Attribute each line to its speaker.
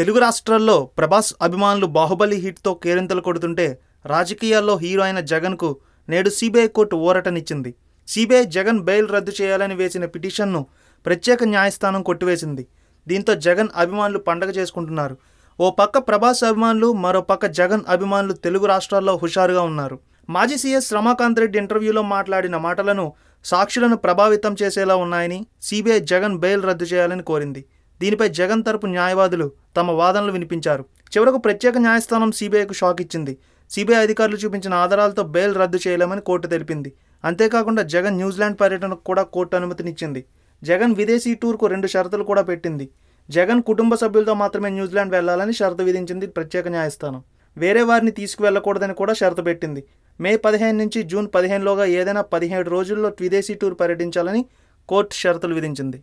Speaker 1: తెలుగు రాష్ట్రాల్లో ప్రభాస్ అభిమానులు బాహుబలి హిట్తో కేరింతలు కొడుతుంటే రాజకీయాల్లో హీరో అయిన జగన్కు నేడు సిబిఐ కోర్టు ఊరటనిచ్చింది. సిబిఐ జగన్ బెయిల్ రద్దు చేయాలని వేసిన పిటిషన్ను ప్రత్యేక న్యాయస్థానం కొట్టివేసింది. దీంతో జగన్ అభిమానులు పండగ చేసుకుంటున్నారు. ఓ పక్క ప్రభాస్ అభిమానులు మరో పక్క జగన్ అభిమానులు తెలుగు రాష్ట్రాల్లో హుషారుగా ఉన్నారు. మాజీ సీఎస్ రమాకాంత్ రెడ్డి ఇంటర్వ్యూలో మాట్లాడిన మాటలను సాక్షులను ప్రభావితం చేసేలా ఉన్నాయని సిబిఐ జగన్ బెయిల్ రద్దు చేయాలని కోరింది. దీనిపై జగన్ తరపు న్యాయవాదులు తమ వాదనలు వినిపించారు. చివరకు ప్రత్యేక న్యాయస్థానం సిబిఐకు షాక్ ఇచ్చింది. సిబిఐ అధికారులు చూపించిన ఆధారాలతో బెయిల్ రద్దు చేయలేమని కోర్టు తెలిపింది. అంతేకాకుండా జగన్ న్యూజిలాండ్ పర్యటనకు కూడా కోర్టు అనుమతినిచ్చింది. జగన్ విదేశీ టూర్కు రెండు షరతులు కూడా పెట్టింది. జగన్ కుటుంబ సభ్యులతో మాత్రమే న్యూజిలాండ్ వెళ్ళాలని షరతు విధించింది ప్రత్యేక న్యాయస్థానం. వేరే వారిని తీసుకువెళ్ళకూడదని కూడా షరతు పెట్టింది. మే పదిహేను నుంచి జూన్ పదిహేనులోగా ఏదైనా పదిహేడు రోజుల్లో విదేశీ టూర్ పర్యటించాలని కోర్టు షరతులు విధించింది.